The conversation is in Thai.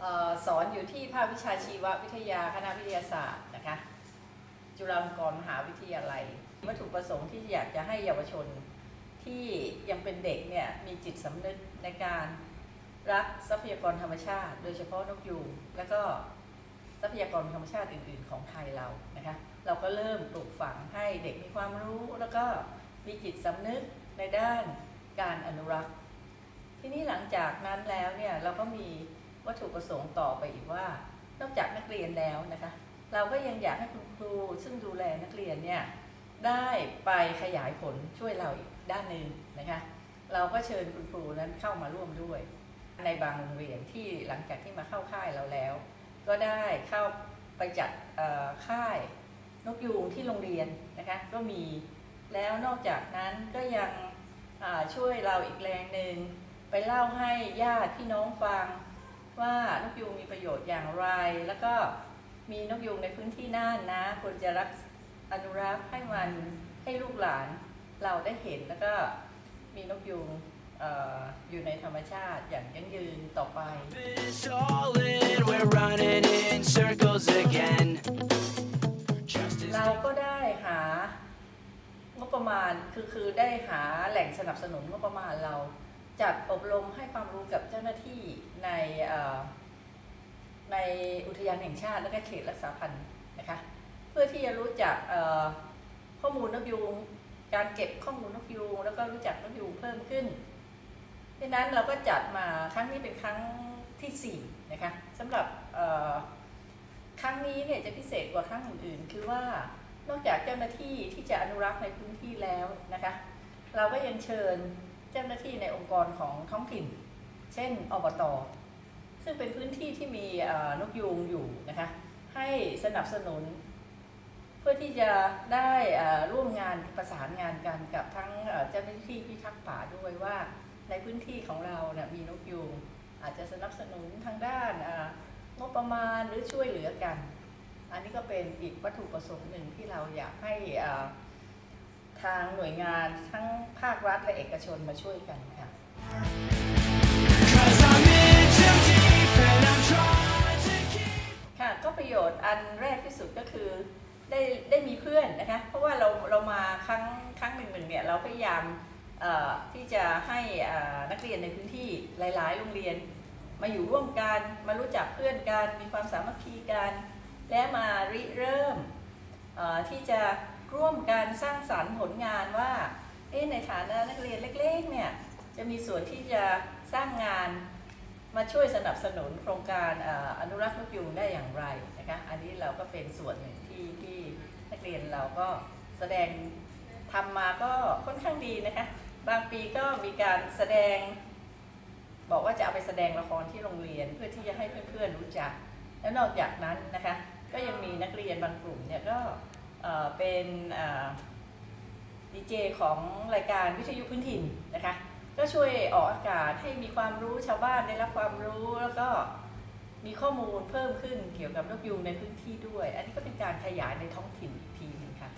เอ่อสอนอยู่ที่ภาควิชาชีววิทยาคณะวิทยาศาสตร์นะคะจุฬาลงกรณ์มหาวิทยาลัย วัตถุประสงค์ที่อยากจะให้เยาวชนที่ยังเป็นเด็กเนี่ยมีจิตสำนึกในการรักทรัพยากรธรรมชาติ โดยเฉพาะนกยูงและก็ทรัพยากรธรรมชาติอื่น ๆ ของไทยเรานะคะเราก็เริ่มปลูกฝังให้เด็กมีความรู้แล้วก็มีจิตสำนึกในด้านการอนุรักษ์ ทีนี้หลังจากนั้นแล้วเนี่ยเราก็มี วัตถุประสงค์ต่อไปอีกว่า นอกจากนักเรียนแล้วนะคะ เราก็ยังอยากให้คุณครูซึ่งดูแลนักเรียนเนี่ยได้ไปขยายผลช่วยเราอีกด้านหนึ่งนะคะ เราก็เชิญคุณครูนั้นเข้ามาร่วมด้วย ในบางโรงเรียนที่หลังจากที่มาเข้าค่ายเราแล้ว ก็ได้เข้าไปจัดค่ายนกยูงที่โรงเรียนนะคะก็มีแล้วนอกจากนั้นก็ยังช่วยเราอีกแรงหนึ่งไปเล่าให้ญาติพี่น้องฟัง ว่านกยูงมีประโยชน์อย่างไร แล้วก็มีนกยูงในพื้นที่น่านนะควรจะรักอนุรักษ์ให้มันให้ลูกหลานเราได้เห็นแล้วก็มีนกยูงเอออยู่ในธรรมชาติอย่างยั่งยืนต่อไป It's all in, we're running in circles again. Just as เราก็ได้หางบประมาณคือคือได้หาแหล่งสนับสนุนงบประมาณเราจัดอบรมให้ความรู้กับเจ้าหน้าที่ ในในอุทยานแห่งชาติและก็เขตรักษาพันธุ์นะคะเพื่อที่จะรู้จักข้อมูลนกยูงการเก็บข้อมูลนกยูงแล้วก็รู้จักนกยูงเพิ่มขึ้นดังนั้นเราก็จัดมาครั้งนี้เป็นครั้งที่สี่นะคะสำหรับครั้งนี้เนี่ยจะพิเศษกว่าครั้งอื่นๆ คือว่านอกจากเจ้าหน้าที่ที่จะอนุรักษ์ในพื้นที่แล้วนะคะ เราก็ยังเชิญเจ้าหน้าที่ในองค์กรของท้องถิ่น เช่นอบตซึ่งเป็นพื้นที่ที่มีนกยูงอยู่นะคะให้สนับสนุน เพื่อที่จะได้ร่วมงานประสานงานกันกับทั้งเจ้าหน้าที่พิทักษ์ป่าด้วยว่าในพื้นที่ของเราเนี่ยมีนกยูงอาจจะสนับสนุนทางด้านงบประมาณหรือช่วยเหลือกัน อันนี้ก็เป็นอีกวัตถุประสงค์หนึ่งที่เราอยากให้ทางหน่วยงานทั้งภาครัฐและเอกชนมาช่วยกันค่ะ มีเพื่อนะคะ เพราะว่าเราเรามาครั้งครั้งหนึ่งหนึ่งเนี่ยเราพยายามที่จะให้นักเรียนในพื้นที่หลาย ๆ โรงเรียน มาอยู่ร่วมกันมารู้จักเพื่อนกันมีความสามัคคีกัน และมาริเริ่มที่จะร่วมกันสร้างสรรค์ผลงานว่าในฐานะนักเรียนเล็ก ๆ เนี่ยจะมีส่วนที่จะสร้างงานมาช่วยสนับสนุนโครงการอนุรักษ์นกยูงได้อย่างไรนะคะ อันนี้เราก็เป็นส่วนหนึ่งที่ที่ เรียนเราก็แสดงทำมาก็ค่อนข้างดีนะคะ บางปีก็มีการแสดง บอกว่าจะเอาไปแสดงละครที่โรงเรียนเพื่อที่จะให้เพื่อนๆรู้จัก แล้วนอกจากนั้นนะคะ ก็ยังมีนักเรียนบางกลุ่มเนี่ยก็เเป็นดีเจของรายการวิทยุพื้นถิ่นนะคะ ก็ช่วยออกอากาศให้มีความรู้ชาวบ้านได้รับความรู้แล้วก็ มีข้อมูลเพิ่มขึ้นเกี่ยวกับนกยูงในพื้นที่ด้วย อันนี้ก็เป็นการขยายในท้องถิ่นอีกทีนึงค่ะ